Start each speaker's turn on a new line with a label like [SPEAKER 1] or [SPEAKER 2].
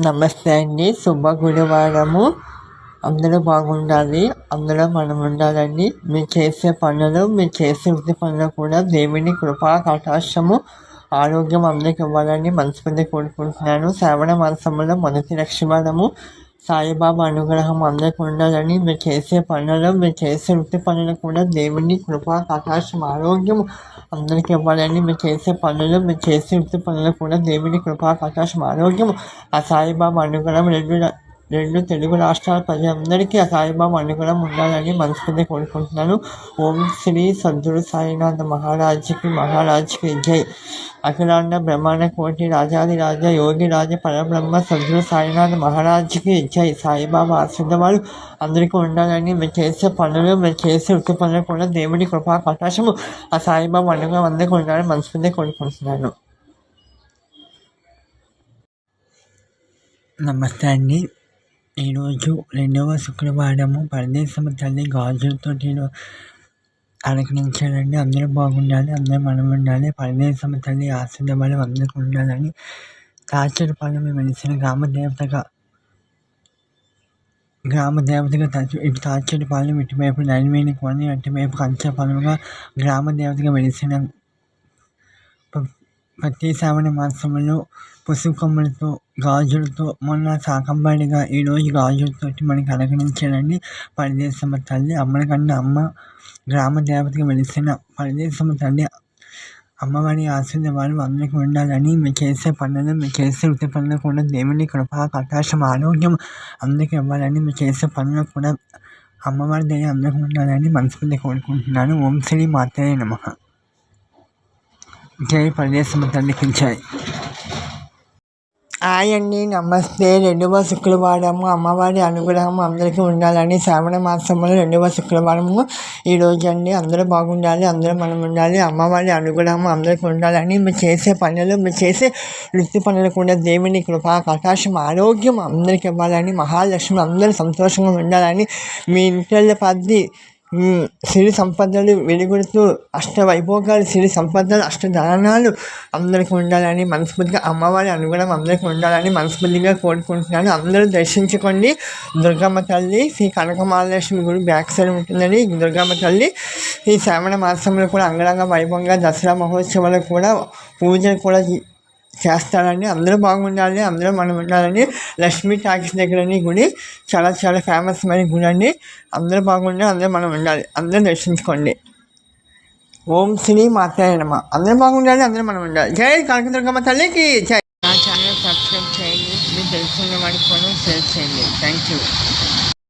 [SPEAKER 1] నమస్తే అండి. శుభ గురువారము. అందరూ బాగుండాలి. అందులో మనం ఉండాలండి మీరు చేసే పనులు మీరు చేసే వృత్తి పనులు కూడా దేవుని కృపా కటాక్షము ఆరోగ్యం అందరికి ఇవ్వాలని మనస్ఫూర్తి కోరుకుంటున్నాను. శ్రావణ మాసంలో మొదటి లక్ష్మణము సాయిబాబా అనుగ్రహం అందరికి ఉండాలని మీరు చేసే పనులు మీరు చేసే వృత్తి పనులు కూడా దేవుని కృపా కటాక్షం ఆరోగ్యం అందరికీ ఇవ్వాలని మీరు చేసే పనులు మీరు చేసే వృత్తి పనులు కూడా దేవుని కృపా కటాక్షం ఆరోగ్యం ఆ సాయిబాబా అనుగ్రహం రెండు రెండు తెలుగు రాష్ట్రాల ప్రజలందరికీ ఆ సాయిబాబా అనుగ్రహం ఉండాలని మనస్ఫూర్తి కోరుకుంటున్నాను. ఓం శ్రీ సద్గురు సాయినాథ మహారాజ్కి మహారాజ్కి జై. అఖిలాండ బ్రహ్మాండ కోటి రాజాది రాజ యోగి రాజ పరబ్రహ్మ సద్గురు సాయినాథ మహారాజ్కి జై. సాయిబాబా ఆశీర్వాదాలు అందరికీ ఉండాలని మీరు చేసే పనులు మీరు చేసే వృత్తి పనులు కూడా దేవుడి కృపా కటాశము ఆ సాయిబాబా అనుగ్రహం అందరికీ ఉండాలని మనస్ఫూర్తి కోరుకుంటున్నాను. నమస్తే అండి. ఈరోజు రెండవ శుక్రవారము. పరదేశము తల్లి గాజులతో నేను అలంకరించాలండి. అందరూ బాగుండాలి అందరూ మనం ఉండాలి పరదేశము తల్లి ఆశీర్వాదం అందరికీ ఉండాలని తాచరపాలెం వెలిసిన గ్రామ దేవతగా గ్రామ దేవతగా తచ్చు ఇటు తాచరపాలెం ఇటువైపు నలిమేని కొని అటువైపు కంచపాలెంగా గ్రామ దేవతగా వెలిసిన ప్రతి శ్రావణ మాసంలో పసుపు కొమ్మలతో గాజులతో మొన్న శాకంబడిగా ఈరోజు గాజులతోటి మనకి అలంకరించాడండి పరదేశమ్మ తల్లి అమ్మలకన్నా అమ్మ గ్రామ దేవతగా వెలిసిన పరదేశమ్మ తల్లి. అమ్మవారి ఆశీర్వాదాలు అందరికీ ఉండాలని మీరు చేసే పనులు మీరు చేసే వృత్తి పనులు కూడా దేవుని కృప కటాక్షం ఆరోగ్యం అందరికీ ఇవ్వాలని మీరు చేసే పనులు కూడా అమ్మవారి దయ అందరికీ ఉండాలని మనస్ఫూర్తి కోరుకుంటున్నాను. ఓం శ్రీ మాతే నమ. జై పరదేశమ్మ తల్లికి జై. హాయ్ అండి నమస్తే రెండవ శుక్రవారము అమ్మవారి అనుగ్రహం అందరికీ ఉండాలని శ్రావణ మాసంలో రెండవ శుక్రవారము ఈరోజు అండి అందరూ బాగుండాలి అందరూ మనం ఉండాలి అమ్మవారి అనుగ్రహం అందరికీ ఉండాలని మీరు చేసే పనులు మీరు చేసే వృత్తి పనులు కూడా దేవుని కృపా కటాక్షం ఆరోగ్యం అందరికి ఇవ్వాలని మహాలక్ష్మి అందరూ సంతోషంగా ఉండాలని మీ ఇంట్లో పది సిరి సంపదలు వెలుగుడుతూ అష్ట వైభోగాలు సిరి సంపదలు అష్ట అందరికీ ఉండాలని మనస్ఫూర్తిగా అమ్మవారి అనుగుణం అందరికీ ఉండాలని మనస్ఫూర్తిగా కోరుకుంటున్నాను. అందరూ దర్శించుకోండి. దుర్గమ్మ తల్లి శ్రీ కనకమహాలక్ష్మి గుడి బ్యాక్ సైడ్ ఉంటుందని దుర్గమ్మ తల్లి ఈ శ్రావణ మాసంలో కూడా అంగరంగ వైభవంగా దసరా మహోత్సవాలు కూడా పూజలు కూడా చేస్తారని అందరూ బాగుండాలి అందరూ మనం ఉండాలని లక్ష్మీ టాకీస్ దగ్గరని గుడి చాలా చాలా ఫేమస్ మైన గుడి అండి. అందరూ బాగుండాలి అందరూ మనం ఉండాలి అందరూ దర్శించుకోండి. ఓం శ్రీ మాతాయ అందరూ బాగుండాలి అందరూ మనం ఉండాలి జై కనకదుర్గమ్మ తల్లికి జై. నా ఛానల్ సబ్స్క్రైబ్ చేయండి మీరు తెలుసుకున్న వాడికి ఫోన్ షేర్ చేయండి. Thank you